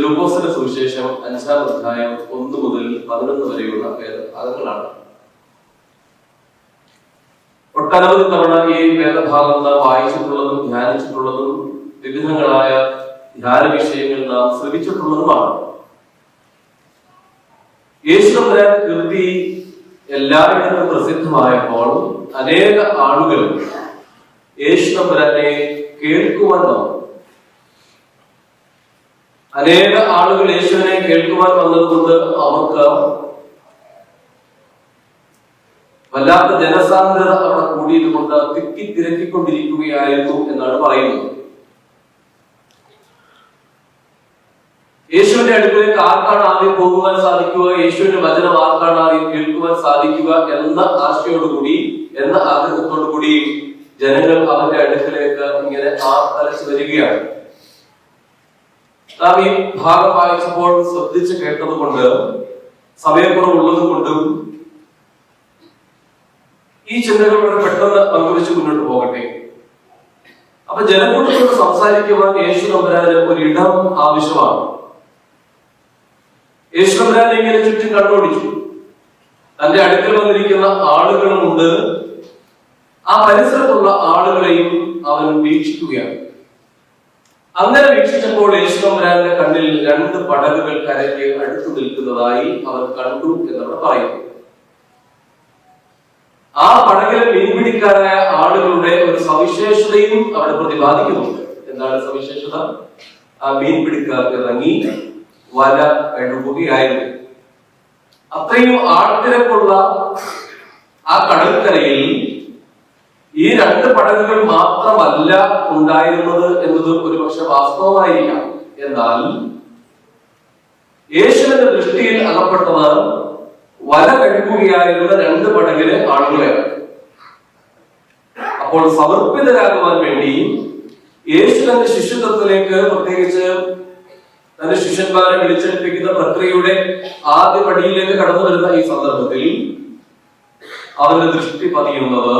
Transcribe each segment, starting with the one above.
ലൂക്കോസിന്റെ സുവിശേഷം അഞ്ചാം അധ്യായം ഒന്ന് മുതൽ പതിനൊന്ന് വരെയുള്ള വേദഭാഗങ്ങളാണ് ഒട്ടനവധി തവണ ഈ വേദഭാഗം നാം വായിച്ചിട്ടുള്ളതും ധ്യാനിച്ചിട്ടുള്ളതും വിവിധങ്ങളായ ധ്യാന വിഷയങ്ങൾ നാം ശ്രമിച്ചിട്ടുള്ളതുമാണ് യേശുദമ്പുരാൻ കൃതി എല്ലായിടത്തും പ്രസിദ്ധമായപ്പോൾ അനേക ആളുകൾ യേശുദമ്പുരാനെ കേൾക്കുവാൻ വന്നു. അനേക ആളുകൾ യേശുവിനെ കേൾക്കുവാൻ വന്നതുകൊണ്ട് അവർക്ക് വല്ലാത്ത ജനസാന്ദ്രത അവിടെ കൂടിയത് കൊണ്ട് തിക്കി തിരക്കിക്കൊണ്ടിരിക്കുകയായിരുന്നു എന്നാണ് പറയുന്നത്. യേശുവിന്റെ അടുക്കലേക്ക് ആർക്കാണ് ആദ്യം പോകുവാൻ സാധിക്കുക? യേശുവിന്റെ വചനം ആർക്കാണ് ആദ്യം കേൾക്കുവാൻ സാധിക്കുക എന്ന ആശയോടുകൂടി എന്ന ആഗ്രഹത്തോടു കൂടി ജനങ്ങൾ അവന്റെ അടുക്കലേക്ക് ഇങ്ങനെ ആർത്തലച്ച് വരികയാണ്. നാം ഈ ഭാഗം വായിച്ചപ്പോൾ ശ്രദ്ധിച്ച് കേട്ടത് കൊണ്ട് സമയക്കുറവുള്ളത് കൊണ്ടും ഈ ചിന്തകൾ പെട്ടെന്ന് പങ്കുവെച്ച് മുന്നോട്ട് പോകട്ടെ. അപ്പൊ ജനക്കൂട്ടത്തോട് സംസാരിക്കുവാൻ യേശു നമ്പരാന് ഒരു ഇടം ആവശ്യമാണ്. യേശു നമ്പരാൻ ഇങ്ങനെ ചുറ്റും കണ്ണോടിച്ചു. തന്റെ അടുക്കൽ വന്നിരിക്കുന്ന ആളുകളുമുണ്ട്. ആ പരിസരത്തുള്ള ആളുകളെയും അവൻ വീക്ഷിക്കുകയാണ്. അങ്ങനെ വീക്ഷിച്ചപ്പോൾ യേശുദമ്പരാന്റെ കണ്ണിൽ രണ്ട് പടകുകൾ കരയ്ക്ക് അടുത്തു നിൽക്കുന്നതായി അവർ കണ്ടു എന്നവർ പറയുന്നു. ആ പടകിൽ മീൻപിടിക്കാരായ ആളുകളുടെ ഒരു സവിശേഷതയും അവിടെ പ്രതിപാദിക്കുന്നുണ്ട്. എന്താണ് സവിശേഷത? ആ മീൻപിടിക്കാർ ഇറങ്ങി വല കഴുകുകയായിരുന്നു. അത്രയും ആൾത്തിരക്കുള്ള ആ കടൽക്കരയിൽ ഈ രണ്ട് പടകുകൾ മാത്രമല്ല ഉണ്ടായിരുന്നത് എന്നത് ഒരു പക്ഷെ വാസ്തവമായിരിക്കാം എന്നാൽ യേശുവിന്റെ ദൃഷ്ടിയിൽ അകപ്പെട്ടത് വല കഴിക്കുകയായിരുന്ന രണ്ട് പടകിലെ ആളുകളെയാണ് അപ്പോൾ സമർപ്പിതരാകുവാൻ വേണ്ടി യേശു തന്റെ ശിഷ്യത്വത്തിലേക്ക് പ്രത്യേകിച്ച് തന്റെ ശിഷ്യന്മാരെ വിളിച്ചെടുപ്പിക്കുന്ന പ്രക്രിയയുടെ ആദ്യ പടിയിലേക്ക് കടന്നു വരുന്ന ഈ സന്ദർഭത്തിൽ അവന്റെ ദൃഷ്ടി പതിയുന്നത്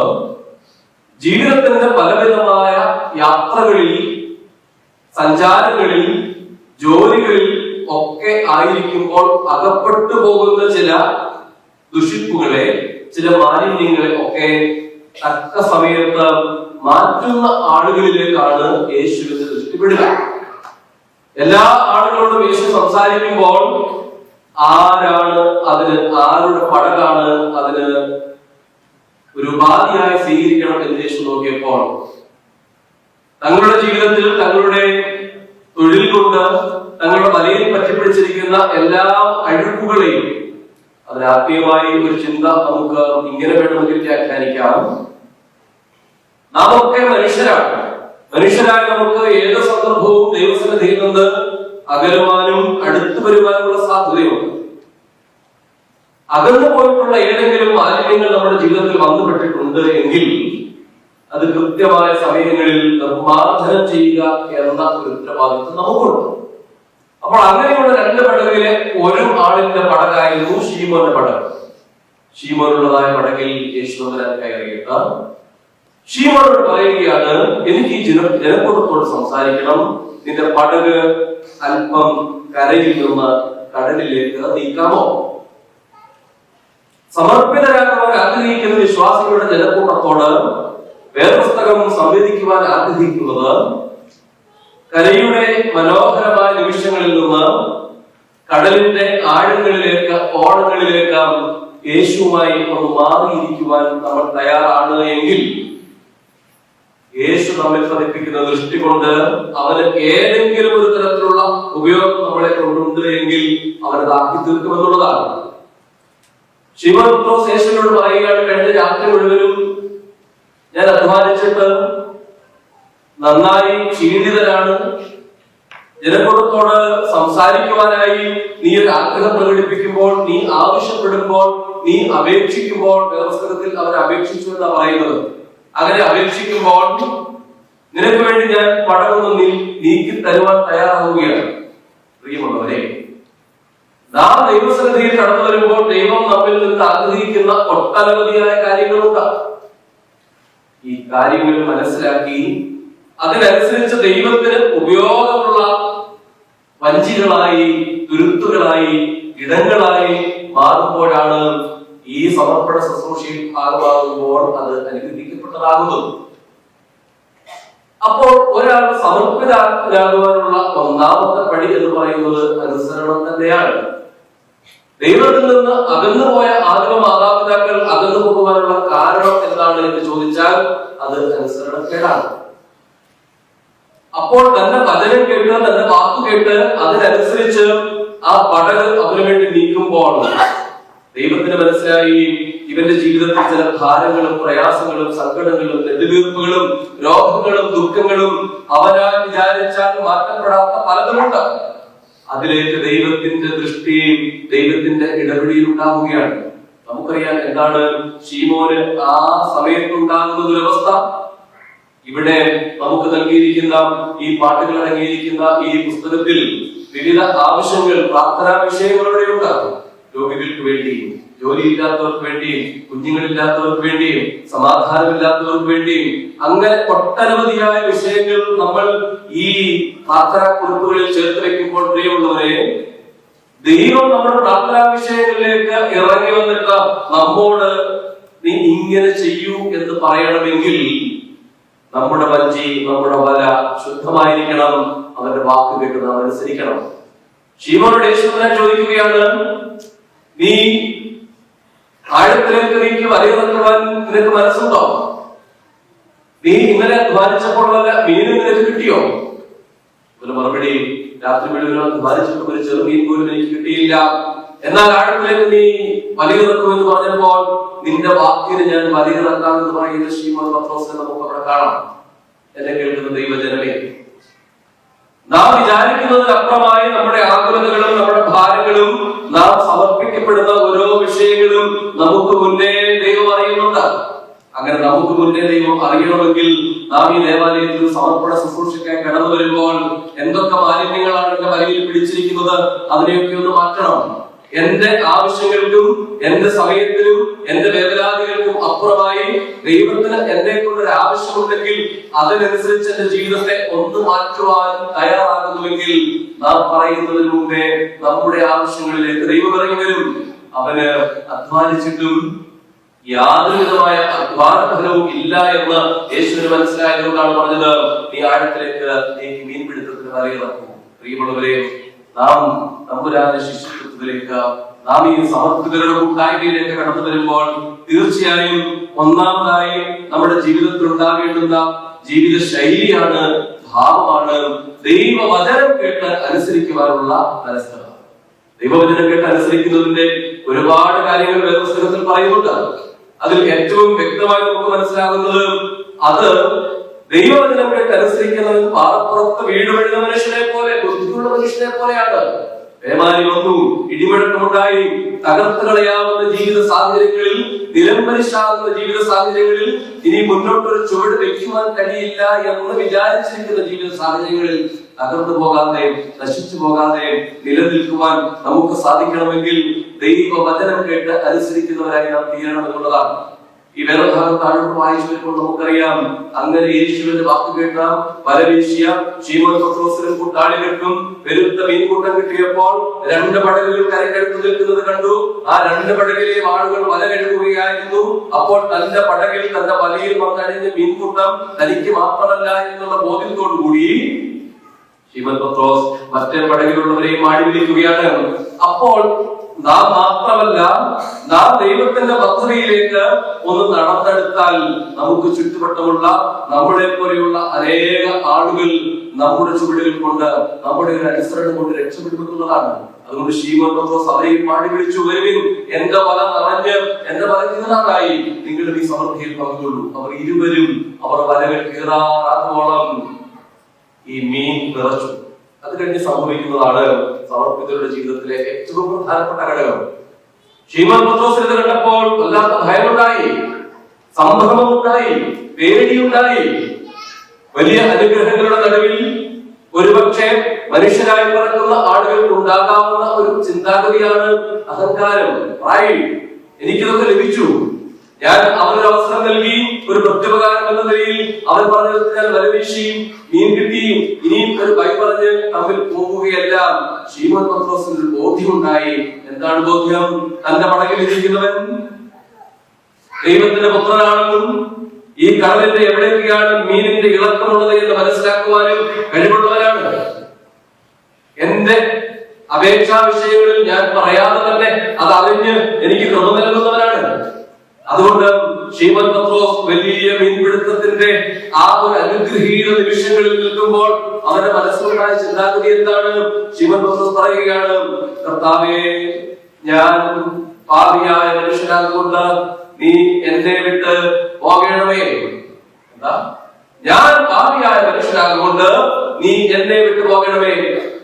ജീവിതത്തിന്റെ പലവിധമായ യാത്രകളിൽ സഞ്ചാരങ്ങളിൽ ജോലികളിൽ ഒക്കെ ആയിരിക്കുമ്പോൾ അകപ്പെട്ടു പോകുന്ന ചില ദുഷിപ്പുകളെ ചില മാലിന്യങ്ങളെ ഒക്കെ തക്ക സമയത്ത് മാറ്റുന്ന ആളുകളിലേക്കാണ് യേശുവിന്റെ ദൃഷ്ടിപ്പെടുക. എല്ലാ ആളുകളോടും യേശു സംസാരിക്കുമ്പോൾ ആരാണ് അതിന് ആരുടെ പടകാണ് അതിന് ഒരു ഉപാധിയായി സ്വീകരിക്കണം എന്ന് യേശു നോക്കിയപ്പോൾ തങ്ങളുടെ ജീവിതത്തിൽ തങ്ങളുടെ തൊഴിൽ കൊണ്ട് തങ്ങളുടെ വലയിൽ പറ്റിപ്പിടിച്ചിരിക്കുന്ന എല്ലാ അഴുക്കുകളെയും അതിന് ആത്മീയമായി ഒരു ചിന്ത നമുക്ക് ഇങ്ങനെ വേണമെങ്കിൽ വ്യാഖ്യാനിക്കാം. നാം ഒക്കെ മനുഷ്യരാണ്. മനുഷ്യരായ നമുക്ക് ഏത് സന്ദർഭവും ദൈവസന്നിധിയിൽ നിന്ന് അകലുവാനും അടുത്തു വരുവാനുമുള്ള സാധ്യതയുണ്ട്. അകന്നു പോയിട്ടുള്ള ഏതെങ്കിലും മാലിന്യങ്ങൾ നമ്മുടെ ജീവിതത്തിൽ വന്നുപെട്ടിട്ടുണ്ട് എങ്കിൽ അത് കൃത്യമായ സമയങ്ങളിൽ നിർമ്മാർജനം ചെയ്യുക എന്ന ഒരു ഉത്തരവാദിത്വം നമുക്കുണ്ട്. അപ്പോൾ അങ്ങനെയുള്ള രണ്ട് പടകിലെ ഒരു ആളിന്റെ പടകായിരുന്നു ഷീമോന്റെ പടക് ഷീമോനുള്ളതായ പടകിൽ യേശുദാൻ കയറിയിട്ട് ഷീമോനോട് പറയുകയാണ് എനിക്ക് ഈ ജന ജനക്കൂട്ടത്തോട് സംസാരിക്കണം. നിന്റെ പടക് അല്പം കരയിൽ നിന്ന് കടലിലേക്ക് നീക്കാമോ? സമർപ്പിതരാകുവാൻ ആഗ്രഹിക്കുന്ന വിശ്വാസികളുടെ ജനക്കൂട്ടത്തോട് വേദപുസ്തകം സംവേദിക്കുവാൻ ആഗ്രഹിക്കുന്നത് കരയുടെ മനോഹരമായ നിമിഷങ്ങളിൽ നിന്ന് കടലിന്റെ ആഴങ്ങളിലേക്ക് ഓളങ്ങളിലേക്ക് യേശുവുമായി ഒന്ന് മാറിയിരിക്കുവാൻ നമ്മൾ തയ്യാറാണ് എങ്കിൽ യേശു നമ്മെ പതിപ്പിക്കുന്ന ദൃഷ്ടി കൊണ്ട് അവന് ഏതെങ്കിലും ഒരു തരത്തിലുള്ള ഉപയോഗം നമ്മളെ കൊണ്ടുണ്ട് എങ്കിൽ അവനത് ആക്കി തീർക്കുമെന്നുള്ളതാണ് ശിവൻ പത്രോസ് യേശുവിനോട് പറയുകയാണ് കഴിഞ്ഞ രാത്രി മുഴുവനും ഞാൻ അധ്വാനിച്ചിട്ട് നന്നായി ക്ഷീണിതരാണ് ജനക്കൂട്ടത്തോട് സംസാരിക്കുവാനായി നീ ഒരു ആഗ്രഹം പ്രകടിപ്പിക്കുമ്പോൾ നീ ആവശ്യപ്പെടുമ്പോൾ നീ അപേക്ഷിക്കുമ്പോൾ വ്യവസ്ഥത്തിൽ അവർ അപേക്ഷിച്ചു എന്നാ പറയുന്നത്. അങ്ങനെ അപേക്ഷിക്കുമ്പോൾ നിനക്ക് വേണ്ടി ഞാൻ പടമൊന്നും നീക്കി തരുവാൻ തയ്യാറാവുകയാണ്. പ്രിയമുള്ളവരെ നാം ദൈവസന്നിധിയിൽ കടന്നു വരുമ്പോൾ ദൈവം നമ്മിൽ നിന്ന് ആഗ്രഹിക്കുന്ന ഒട്ടനവധിയായ കാര്യങ്ങളുണ്ട്. ഈ കാര്യങ്ങൾ മനസ്സിലാക്കി അതിനനുസരിച്ച് ദൈവത്തിന് ഉപയോഗമുള്ള വഞ്ചികളായി തുരുത്തുകളായി ഇടങ്ങളായി മാറുമ്പോഴാണ് ഈ സമർപ്പണ ശുശ്രൂഷയിൽ ഭാഗമാകുമ്പോൾ അത് അനുഗ്രഹിക്കപ്പെട്ടതാകുന്നത്. അപ്പോൾ ഒരാൾ സമർപ്പിതരാകുവാനുള്ള ഒന്നാമത്തെ പടി എന്ന് പറയുന്നത് അനുസരണം തന്നെയാണ്. ദൈവത്തിൽ നിന്ന് അകന്നുപോയ ആദിമ മാതാപിതാക്കൾ അകന്നു പോകുവാനുള്ള കാരണം എന്താണ് എന്ന് ചോദിച്ചാൽ അത് അനുസരണക്കേടാണ്. അപ്പോൾ തന്റെ വചനം കേട്ട് തന്റെ വാക്കു കേട്ട് അതിനനുസരിച്ച് ആ പടകൾ അവന് വേണ്ടി നീക്കുമ്പോൾ ദൈവത്തിന് മനസ്സിലായി. ഇവന്റെ ജീവിതത്തിൽ ചില ഭാരങ്ങളും പ്രയാസങ്ങളും സങ്കടങ്ങളും നെടുവീർപ്പുകളും രോഗങ്ങളും ദുഃഖങ്ങളും അവരാൽ വിചാരിച്ചാൽ മാറ്റപ്പെടാത്ത പലതുമുണ്ട് അതിലേക്ക് ദൈവത്തിന്റെ ദൃഷ്ടി ദൈവത്തിന്റെ ഇടപെടിയിൽ ഉണ്ടാവുകയാണ്. നമുക്കറിയാം എന്താണ് ഷീമോന് ആ സമയത്തുണ്ടാകുന്ന ദുരവസ്ഥ ഇവിടെ നമുക്ക് നൽകിയിരിക്കുന്ന ഈ പാട്ടുകൾ അടങ്ങിയിരിക്കുന്ന ഈ പുസ്തകത്തിൽ വിവിധ ആവശ്യങ്ങൾ പ്രാർത്ഥനാ വിഷയങ്ങളുടെ ഉണ്ടാകും രോഗികൾക്ക് വേണ്ടിയും ജോലിയില്ലാത്തവർക്ക് വേണ്ടിയും കുഞ്ഞുങ്ങളില്ലാത്തവർക്ക് വേണ്ടിയും സമാധാനമില്ലാത്തവർക്ക് വേണ്ടിയും അങ്ങനെ ഒട്ടനവധിയായ വിഷയങ്ങൾ നമ്മൾ ഈ പ്രാർത്ഥനാ കുറിപ്പുകളിൽ ചേർത്ത് വെക്കുമ്പോൾ പ്രിയമുള്ളവരെ ദൈവം നമ്മുടെ പ്രാർത്ഥനാ വിഷയങ്ങളിലേക്ക് ഇറങ്ങി വന്നിട്ട് നമ്മോട് നീ ഇങ്ങനെ ചെയ്യൂ എന്ന് പറയണമെങ്കിൽ നമ്മുടെ വഞ്ചി നമ്മുടെ വല ശുദ്ധമായിരിക്കണം അവന്റെ വാക്ക് കേട്ട് നാം അനുസരിക്കണം. ശിവനോട് യേശുവിനെ ചോദിക്കുകയാണ് നീ ആഴത്തിലേക്ക് നീക്കി വലയിറക്കുവാൻ നിനക്ക് മനസ്സുണ്ടോ? നീ ഇന്നലെ അധ്വാനിച്ചപ്പോൾ വല്ല മീനും നിനക്ക് കിട്ടിയോ? ഒരു മറുപടി രാത്രി മുഴുവൻ അധ്വാനിച്ചിട്ട് ഒരു ചെറുമീൻ പോലും എനിക്ക് കിട്ടിയില്ല. എന്നാൽ ആഴത്തിലേക്ക് നീ വലിയിറക്കുമെന്ന് പറഞ്ഞപ്പോൾ നിന്റെ വാക്കിന് ഞാൻ വലിയിറക്കാമെന്ന് പറയുന്ന ശ്രീമദ് പത്രോസിനെ നമുക്ക് അവിടെ കാണാം. എന്നെ കേൾക്കുന്ന ദൈവജനമേ നാം വിചാരിക്കുന്നതിനപ്പുറമായി നമ്മുടെ ആകുലതകളും നമ്മുടെ ഭാരങ്ങളും നാം മുന്നേ ദൈവം അറിയുന്നുണ്ട് അങ്ങനെ നമുക്ക് മുന്നേ ദൈവം അറിയണമെങ്കിൽ നാം ഈ ദേവാലയത്തിൽ സമർപ്പണ ശുശ്രൂഷയ്ക്കായി കടന്നു വരുമ്പോൾ എന്തൊക്കെ മാലിന്യങ്ങളാണ് എന്റെ വലയിൽ പിടിച്ചിരിക്കുന്നത് അതിനെയൊക്കെ ഒന്ന് മാറ്റണം. എന്റെ ആവശ്യങ്ങൾക്കും എന്റെ സമയത്തിനും എന്റെ വേവലാതികൾക്കും അപ്പുറമായി ദൈവത്തിന് എന്നെ കൊണ്ടൊരു ആവശ്യമുണ്ടെങ്കിൽ അതിനനുസരിച്ച് എന്റെ ജീവിതത്തെ ഒന്ന് മാറ്റുവാൻ തയ്യാറാകുന്നുവെങ്കിൽ നാം പറയുന്നതിന് മുമ്പേ നമ്മുടെ ആവശ്യങ്ങളിലേക്ക് ദൈവം ഇറങ്ങി വരും. അവന് അധ്വാനിച്ചിട്ടും യാതൊരു വിധമായ അധ്വാന ഫലവും ഇല്ല എന്ന് യേശുവിന് മനസ്സിലായതുകൊണ്ടാണ് പറഞ്ഞത്. നീ ആഴത്തിലേക്ക് നീ മീൻപിടുത്തത്തിന് വലയിറക്കും പ്രിയമുള്ളവരെ നാം നമ്പുരാജ ശിഷ്യത്വത്തിലേക്ക് നാം ഈ സമർപ്പിതരുടെ കൂട്ടായ്മയിലേക്ക് കടന്നു വരുമ്പോൾ തീർച്ചയായും ഒന്നാമതായി നമ്മുടെ ജീവിതത്തിൽ ഉണ്ടാകേണ്ടുന്ന ജീവിത ശൈലിയാണ് ഭാവമാണ് ദൈവവചനം കേട്ട് അനുസരിക്കുവാനുള്ള മനസ്സത ദൈവവചനം കേട്ട് അനുസരിക്കുന്നതിന്റെ ഒരുപാട് കാര്യങ്ങൾ വേദപുസ്തകത്തിൽ പറയുന്നുണ്ട്. അതിൽ ഏറ്റവും വ്യക്തമായി നമുക്ക് മനസ്സിലാകുന്നത് അത് ദൈവവചനം കേട്ട് അനുസരിക്കുന്നത് പാറപ്പുറത്ത് വീട് വഴുന്ന മനുഷ്യനെ പോലെ ബുദ്ധിയുള്ള മനുഷ്യനെ പോലെയാണ്. പേമാരി വന്നു ഇടിമുഴക്കമുണ്ടായി തകർത്ത് കളയാവുന്ന ജീവിത സാഹചര്യങ്ങളിൽ നിലംപരിശാകുന്ന ജീവിത സാഹചര്യങ്ങളിൽ ഇനി മുന്നോട്ടൊരു ചുവട് വെക്കുവാൻ കഴിയില്ല എന്ന് വിചാരിച്ചിരിക്കുന്ന ജീവിത സാഹചര്യങ്ങളിൽ തകർന്നു പോകാതെ നശിച്ചു പോകാതെ നിലനിൽക്കുവാൻ നമുക്ക് സാധിക്കണമെങ്കിൽ ദൈവ വചനം കേട്ട് അനുസരിക്കുന്നവരായി നാം തീരണം എന്നുള്ളതാണ്. ഈ വേറെ താഴോട്ട് വായിച്ചു വരുമ്പോൾ നമുക്കറിയാം അങ്ങനെ യേശുവിന്റെ വാക്ക് കേട്ട പരവേശ്യ പത്രോസിനും കൂട്ടാളികൾക്കും പെരുത്ത മീൻകൂട്ടം കിട്ടിയപ്പോൾ രണ്ട് പടകുകൾ കരക്കെടുത്ത് നിൽക്കുന്നത് കണ്ടു. ആ രണ്ട് പടകിലെ ആളുകൾ വല കഴുകുകയായിരുന്നു അപ്പോൾ തന്റെ പടകിൽ തന്റെ വലയിൽ വന്നടിഞ്ഞ മീൻകൂട്ടം തനിക്ക് മാത്രമല്ല എന്നുള്ള ബോധ്യത്തോടുകൂടി ശിവൻ പത്രോസ് മറ്റേ പടകിലുള്ളവരെയും മാടി വിളിക്കുകയാണ് അപ്പോൾ നാം മാത്രമല്ല നാം ദൈവത്തിന്റെ പദ്ധതിയിലേക്ക് ഒന്ന് നടന്നെടുത്താൽ നമുക്ക് ചുറ്റുവട്ടമുള്ള നമ്മളെ പോലെയുള്ള അനേക ആളുകൾ നമ്മുടെ ചുവടുകൾ കൊണ്ട് നമ്മുടെ ഒരു അനുസരണം കൊണ്ട് രക്ഷപ്പെടുമെന്നുള്ളതാണ്. അതുകൊണ്ട് ശീമോൻ പത്രോസ് അവരെയും മാടി വിളിച്ചു വരുവിൻ എന്റെ വല നിറഞ്ഞ് എന്റെ വല കീറാറായി നിങ്ങളുടെ ഈ സമൃദ്ധിയിൽ പങ്കുകൊള്ളൂ. അവർ ഇരുവരും അവർ വലകൾ കീറാറാത്തോളം ഈ മീൻ നിറച്ചു അത് കഴിഞ്ഞ് സംഭവിക്കുന്നതാണ് സമർപ്പിതരുടെ ജീവിതത്തിലെ ഏറ്റവും പ്രധാനപ്പെട്ട ഘടകം. ശ്രീമാൻ പത്രോസ് ഇത് കണ്ടപ്പോൾ വല്ലാത്ത ഭയമുണ്ടായി സംഭ്രമമുണ്ടായി പേടിയുണ്ടായി. വലിയ അനുഗ്രഹങ്ങളുടെ നടുവിൽ ഒരുപക്ഷെ മനുഷ്യരായി പറക്കുന്ന ആളുകൾക്ക് ഉണ്ടാകാവുന്ന ഒരു ചിന്താഗതിയാണ് അഹങ്കാരം എനിക്കിതൊക്കെ ലഭിച്ചു. ഞാൻ അവനൊരു അവസരം നൽകി ഒരു പ്രത്യുപകാരം എന്ന നിലയിൽ അവൻ പറഞ്ഞത് ഞാൻ വലവീശിയും മീൻ കിട്ടിയും ഇനിയും ഒരു കൈ പറഞ്ഞ് തമ്മിൽ പോകുകയല്ല. ശ്രീമൻ പത്രോസിന് ഒരു ബോധ്യമുണ്ടായി. എന്താണ് ബോധ്യം? തന്റെ പടകിൽ ഇരിക്കുന്നവൻ. ദൈവത്തിന്റെ പുത്രനാണെന്നും ഈ കടലിന്റെ എവിടെയൊക്കെയാണ് മീനിന്റെ ഇളക്കമുള്ളത് എന്ന് മനസ്സിലാക്കുവാനും കഴിവുള്ളവരാണ്. എന്റെ അപേക്ഷാ വിഷയങ്ങളിൽ ഞാൻ പറയാതെ തന്നെ അത് അറിഞ്ഞ് എനിക്ക് കൃപ നൽകുന്നവരാണ് അതുകൊണ്ട് ശ്രീമൻ പത്രോസ് വലിയ മീൻപിടുത്തത്തിന്റെ ആ ഒരു അനുഗ്രഹീത നിമിഷങ്ങളിൽ നിൽക്കുമ്പോൾ അവന്റെ മനസ്സിലുണ്ടായ ചിന്താഗതി എന്താണ്? ശ്രീമൻ പത്രോസ് പറയുകയാണ് കർത്താവേ ഞാൻ പാപിയായ മനുഷ്യനാകൊണ്ട് നീ എന്നെ വിട്ട് പോകണമേ. എന്താ? ഞാൻ പാപിയായ മനുഷ്യനാകൊണ്ട് നീ എന്നെ വിട്ടു പോകണമേ.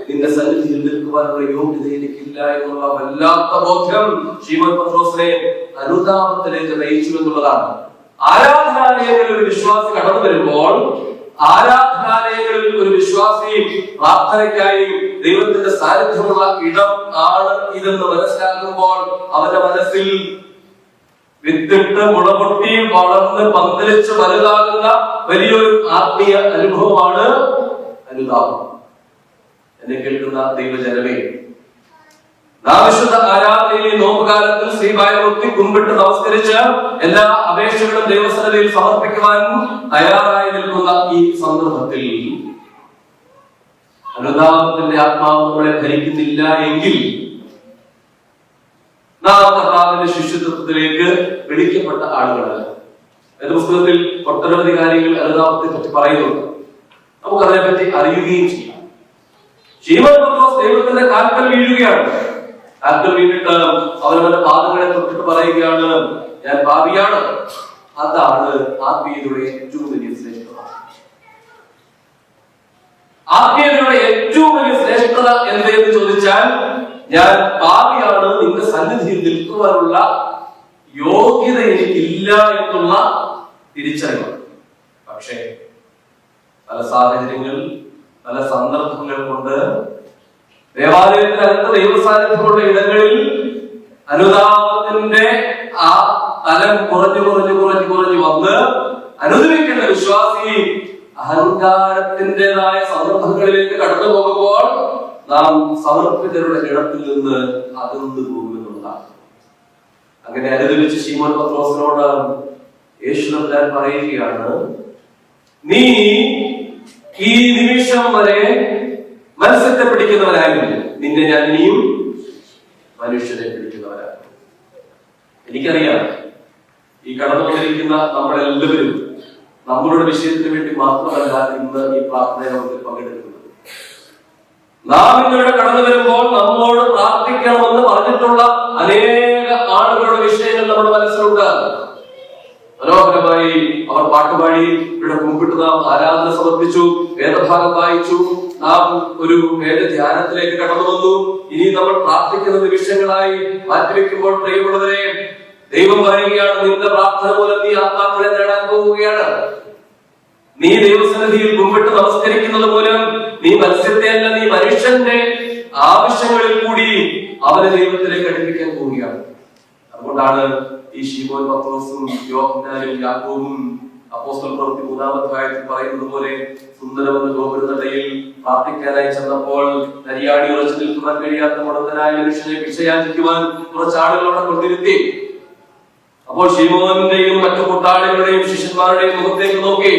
നിന്റെ സന്നിധിയിൽ നിൽക്കുവാനുള്ള യോഗ്യത എനിക്കില്ല എന്നുള്ള വല്ലാത്ത ബോധ്യം ശ്രീമദ് പത്രോസിനെ അനുതാപത്തിലേക്ക് നയിച്ചു എന്നുള്ളതാണ്. ആരാധനാലയങ്ങളിൽ ഒരു വിശ്വാസി കടന്നു വരുമ്പോൾ ആരാധനാലയങ്ങളിൽ ഒരു വിശ്വാസി പ്രാർത്ഥനയ്ക്കായി ദൈവത്തിന്റെ സാന്നിധ്യമുള്ള ഇടം ആണ് ഇതെന്ന് മനസ്സിലാക്കുമ്പോൾ അവന്റെ മനസ്സിൽ വിത്തിട്ട് മുളപൊട്ടി വളർന്ന് പന്തലിച്ച് വലുതാകുന്ന വലിയൊരു ആത്മീയ അനുഭവമാണ് അനുതാപം എന്നെ കേൾക്കുന്ന ദൈവജനമേ വിശുദ്ധ ആരാധനയിലെ നോമ്പുകാലത്തിൽ ശ്രീഭായമൂർത്തി കുമ്പിട്ട് നമസ്കരിച്ച് എല്ലാ അപേക്ഷകളും ദൈവസന്നിധിയിൽ സമർപ്പിക്കുവാൻ തയ്യാറായി നിൽക്കുന്ന ഈ സന്ദർഭത്തിൽ അനുതാപത്തിന്റെ ആത്മാവ് നമ്മളെ ഭരിക്കുന്നില്ല എങ്കിൽ നാം ശിഷ്യത്വത്തിലേക്ക് വിളിക്കപ്പെട്ട ആളുകളല്ല എന്റെ പുസ്തകത്തിൽ ഒട്ടനവധി കാര്യങ്ങൾ അനുതാപത്തെ പറ്റി പറയുന്നുണ്ട്. നമുക്കതിനെ പറ്റി അറിയുകയും ചെയ്യാം. ശീമൻ പത്രോസ് ദൈവത്തിന്റെ കാൽക്കൽ വീഴുകയാണ്. കാൽക്കൽ വീണിട്ട് അവനവന്റെ പാദങ്ങളെ തൊട്ടിട്ട് പറയുകയാണ് ഞാൻ പാപിയാണ്. അതാണ് ആത്മീയതയുടെ ഏറ്റവും വലിയ ശ്രേഷ്ഠത. ആത്മീയതയുടെ ഏറ്റവും വലിയ ശ്രേഷ്ഠത എന്തെന്ന് ചോദിച്ചാൽ ഞാൻ പാപിയാണ് നിന്റെ സന്നിധിയിൽ നിൽക്കുവാനുള്ള യോഗ്യത എനിക്കില്ല എന്നുള്ള തിരിച്ചറിവാണ്. പക്ഷേ പല സാഹചര്യങ്ങൾ പല സന്ദർഭങ്ങൾ കൊണ്ട് ദേവാലയത്തിനകത്ത് ദൈവസാന്നിധ്യമുള്ള ഇടങ്ങളിൽ അനുതാപത്തിന്റെ ആ തലം കുറഞ്ഞു കുറഞ്ഞു കുറഞ്ഞു കുറഞ്ഞു വന്ന് അനുദിക്കുന്ന വിശ്വാസി അഹങ്കാരത്തിന്റെതായ സന്ദർഭങ്ങളിലേക്ക് കടന്നു പോകുമ്പോൾ നാം സമർപ്പിതരുടെ ഇടത്തിൽ നിന്ന് അകന്നു പോകുമെന്നുള്ളതാണ് അങ്ങനെ അനുദിച്ച് ശീമോൻ പത്രോസിനോട് യേശു തമ്പുരാൻ പറയുകയാണ് നീ ഈ നിമിഷം വരെ മത്സ്യത്തെ പിടിക്കുന്നവരായിരുന്നു നിന്നെ ഞാൻ ഇനിയും മനുഷ്യരെ പിടിക്കുന്നവരാണ് എനിക്കറിയാം ഈ കടന്നു വന്നിരിക്കുന്ന നമ്മളെല്ലാവരും നമ്മളുടെ വിഷയത്തിന് വേണ്ടി മാത്രമല്ല ഇന്ന് ഈ പ്രാർത്ഥന നമുക്ക് പങ്കെടുക്കുന്നത്. നാം ഇന്നിവിടെ കടന്നു വരുമ്പോൾ നമ്മോട് പ്രാർത്ഥിക്കണമെന്ന് പറഞ്ഞിട്ടുള്ള അനേക ആളുകളുടെ വിഷയങ്ങൾ നമ്മുടെ മനസ്സിലുണ്ട്. മനോഹരമായി അവർ പാട്ടുപാടി ഇവിടെ മുമ്പിട്ട് നാം ആരാധന സമർപ്പിച്ചു വേദഭാഗം വായിച്ചു. നാം ഒരു വേദ ധ്യാനത്തിലേക്ക് കടന്നു വന്നു? ഇനി നമ്മൾ പ്രാർത്ഥിക്കുന്ന നിമിഷങ്ങളായി മാറ്റിവെക്കുമ്പോൾ പ്രിയമുള്ളവരെ ദൈവം പറയുകയാണ് നിന്റെ പ്രാർത്ഥന മൂലം നീ ആത്മാക്കളെ നേടാൻ പോവുകയാണ്. നീ ദൈവസന്നിധിയിൽ മുമ്പിട്ട് നമസ്കരിക്കുന്നത് മൂലം നീ മത്സ്യത്തെ അല്ല നീ മനുഷ്യന്റെ ആവശ്യങ്ങളിൽ കൂടി അവനെ ദൈവത്തിലേക്ക് അടുപ്പിക്കാൻ പോവുകയാണ്. അതുകൊണ്ടാണ് ഈ ശീമോൻ പത്രോസും യോഹന്നാനും യാക്കോബും അപ്പോസ്തല പ്രവൃത്തി അധ്യായത്തിൽ പറയുന്നത് പോലെ സുന്ദരമെന്ന ഗോപുരനടയിൽ പ്രാർത്ഥിക്കാനായി ചെന്നപ്പോൾ നരിയാടി ഉറച്ചു നിൽക്കുവാൻ കഴിയാത്ത മുടന്തനായ മനുഷ്യനെ ഭിക്ഷയാചിക്കുവാൻ കുറച്ച് ആളുകൾ അവിടെ കൊണ്ടിരുത്തി. അപ്പോൾ ശിമോന്റെയും മറ്റു കൂട്ടാളികളുടെയും ശിഷ്യന്മാരുടെയും മുഖത്തേക്ക് നോക്കി.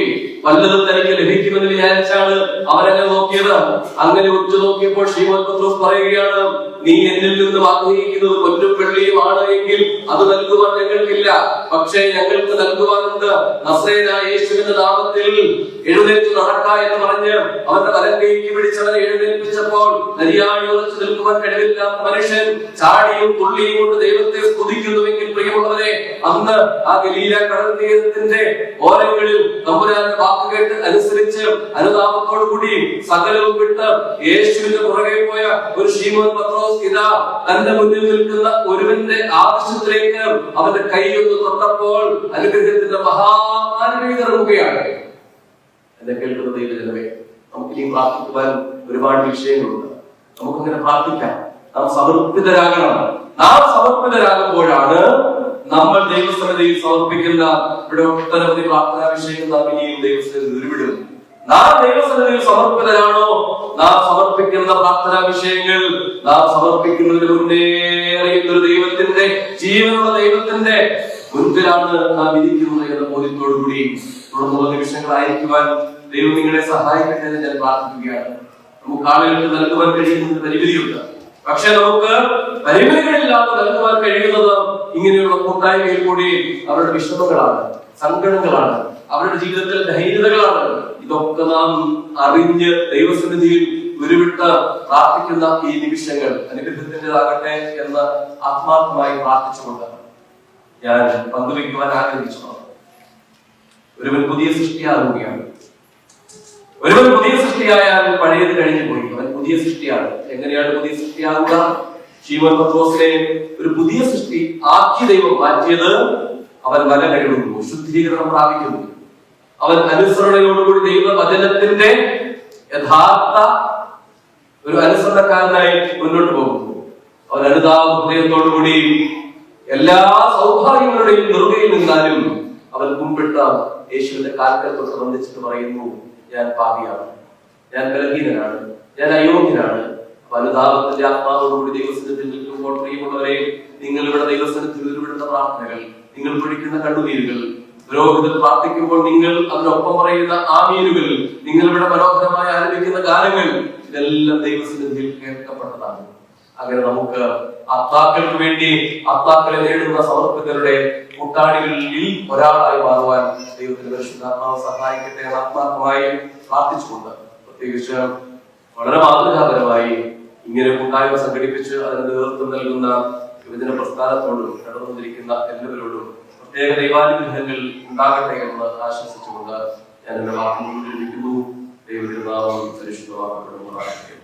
വല്ലതും തനിക്ക് ലഭിക്കുമെന്ന് വിചാരിച്ചാണ് അവരങ്ങനെ നോക്കിയത്. അങ്ങനെ ഉച്ചു നോക്കിയപ്പോൾ ശ്രീമോഹൻ പത്രോസ് പറയുകയാണ് നീ എന്നിൽ നിന്നും ആഗ്രഹിക്കുന്നത് പൊന്നും വെള്ളിയും ആണ് എങ്കിൽ അത് നൽകുവാൻ ഞങ്ങൾക്കില്ല. പക്ഷേ ഞങ്ങൾക്ക് നൽകുവാനുണ്ട്. നാമത്തിൽ എഴുന്നേറ്റ് നടക്ക എന്ന് പറഞ്ഞ് അവന്റെ വലം കൈക്ക് പിടിച്ചവനെ എഴുന്നേൽപ്പിച്ചപ്പോൾ നരിയാഴി നിൽക്കുവാൻ കഴിവില്ലാത്ത മനുഷ്യൻ ചാടിയും തുള്ളിയും കൊണ്ട് ദൈവത്തെ സ്തുതിക്കുന്നുവെങ്കിൽ പ്രിയമുള്ളവരെ അന്ന് ആ ഗലീല കടൽ തീരത്തിന്റെ ഓരങ്ങളിൽ തമ്പുരാന്റെ വാക്ക് കേട്ട് അനുസരിച്ച് അനുതാപത്തോടു കൂടി സകലവും വിട്ട് യേശുവിന്റെ പുറകെ പോയ ഒരു ശ്രീമോൻ ഇതാ തന്റെ മുന്നിൽ നിൽക്കുന്ന ഒരുവന്റെ ആവശ്യത്തിലേക്ക് അവന്റെ കൈയൊന്ന് തൊട്ടപ്പോൾ അനുഗ്രഹത്തിന്റെ മഹാമാനവീത ഇറങ്ങുകയാണ്. എന്നെ കേൾക്കുന്ന ദൈവജനമേ നമുക്ക് ഇനി പ്രാർത്ഥിക്കുവാൻ ഒരുപാട് വിഷയങ്ങളുണ്ട്. നമുക്കങ്ങനെ പ്രാർത്ഥിക്കാം. നാം സമർപ്പിതരാകണം. നാം സമർപ്പിതരാകുമ്പോഴാണ് നമ്മൾ ദൈവസന്നിധിയിൽ സമർപ്പിക്കുന്ന ഇവിടെ ഒട്ടനവധി പ്രാർത്ഥനാ വിഷയങ്ങൾ നാം ഇനിയും ദൈവസന്നിധിയിൽ ഉരുവിടും നാം ദൈവസന്നിധിയിൽ സമർപ്പിതരാണോ? നാം സമർപ്പിക്കുന്ന പ്രാർത്ഥനാ വിഷയങ്ങൾ നാം സമർപ്പിക്കുന്നതിന് മുന്നേ അറിയുന്ന ഒരു ദൈവത്തിന്റെ ജീവനുള്ള ദൈവത്തിന്റെ മുൻപിലാണ് നാം ഇരിക്കുന്നത് എന്ന ബോധ്യത്തോടുകൂടി തുടർന്നുള്ള നിമിഷങ്ങളായിരിക്കുവാൻ ദൈവം നിങ്ങളെ സഹായിക്കട്ടെ എന്ന് ഞാൻ പ്രാർത്ഥിക്കുകയാണ്. നമുക്ക് ആളുകൾക്ക് നൽകുവാൻ കഴിയുന്ന പരിമിതിയുണ്ട്. പക്ഷെ നമുക്ക് പരിമിതികളില്ലാതെ നൽകുവാൻ കഴിയുന്നത് ഇങ്ങനെയുള്ള കൂട്ടായ്മയിൽ കൂടി അവരുടെ വിഷമങ്ങളാണ് സങ്കടങ്ങളാണ് അവരുടെ ജീവിതത്തിൽ ധൈര്യതകളാണ് ഇതൊക്കെ നാം അറിഞ്ഞ് ദൈവസന്നിധിയിൽ ഉരുവിട്ട് പ്രാർത്ഥിക്കുന്ന ഈ നിമിഷങ്ങൾ അനുഗ്രഹത്തിന്റെതാകട്ടെ എന്ന് ആത്മാർത്ഥമായി പ്രാർത്ഥിച്ചുകൊണ്ട് ഞാൻ പങ്കുവയ്ക്കുവാൻ ആഗ്രഹിച്ചു ഒരുവൻ പുതിയ സൃഷ്ടിയാകുകയാണ്. ഒരുവൻ പുതിയ സൃഷ്ടിയായാൽ പഴയത് കഴിഞ്ഞു പോയി. അവൻ പുതിയ സൃഷ്ടിയാണ്. എങ്ങനെയാണ് പുതിയ സൃഷ്ടിയാകുക? ശീമൻ പത്രോസിനെ ഒരു പുതിയ സൃഷ്ടി ആക്കി ദൈവം മാറ്റിയത് അവൻ വല കഴിവുന്നു ശുദ്ധീകരണം പ്രാപിക്കുന്നു. അവൻ അനുസരണയോടുകൂടി ദൈവ വചനത്തിന്റെ യഥാർത്ഥ ഒരു അനുസരണക്കാരനായി മുന്നോട്ട് പോകുന്നു. അവൻ അനുതാപ ഹൃദയത്തോടുകൂടി എല്ലാ സൗഭാഗ്യങ്ങളുടെയും നെറുകയിൽ നിന്നാലും അവൻ കുമ്പിട്ട യേശുവിന്റെ കാൽക്കൽ തൊട്ട് പറയുന്നു ഞാൻ പാപിയാണ്. ഞാൻ ബലഹീനനാണ്. ഞാൻ അയോഗ്യനാണ്. അനുതാപത്തിന്റെ ആത്മാവോടുകൂടി ദൈവസ്ഥലത്തിൽ നിൽക്കുമ്പോൾ പ്രിയമുള്ളവരെ നിങ്ങൾ ഇവിടെ ഉരുവിടുന്ന പ്രാർത്ഥനകൾ നിങ്ങൾ പൊഴിക്കുന്ന കണ്ണുനീരുകൾ പുരോഹിതർ പ്രാർത്ഥിക്കുമ്പോൾ നിങ്ങൾ അതിനൊപ്പം പറയുന്ന ആമീനുകൾ നിങ്ങൾ ഇവിടെ മനോഹരമായി ആരംഭിക്കുന്ന ഗാനങ്ങൾ ഇതെല്ലാം ദൈവസന്നിധിയിൽ കേൾക്കപ്പെട്ടതാണ്. അങ്ങനെ നമുക്ക് അത്താക്കൾക്ക് വേണ്ടി അത്താക്കളെ നേടുന്ന സമർപ്പിതരുടെ കൂട്ടാളികളിൽ ഒരാളായി മാറുവാൻ ദൈവത്തിന്റെ പരിശുദ്ധാത്മാവ് സഹായിക്കട്ടെ ആത്മാർത്ഥമായി പ്രാർത്ഥിച്ചുകൊണ്ട് പ്രത്യേകിച്ച് വളരെ മാതൃകാപരമായി ഇങ്ങനെ കൂട്ടായ്മ സംഘടിപ്പിച്ച് അതിന് നേതൃത്വം നൽകുന്ന യുവജന പ്രസ്ഥാനത്തോടും കടന്നുവന്നിരിക്കുന്ന എല്ലാവരോടും പ്രത്യേക ദൈവാനുഗ്രഹങ്ങൾ ഉണ്ടാകട്ടെ എന്ന് ആശംസിച്ചുകൊണ്ട് ഞാൻ എന്റെ വാക്കുകൾ ദൈവത്തിന്റെ നാമം പരിശുദ്ധമാക്കപ്പെടുന്നതാണ്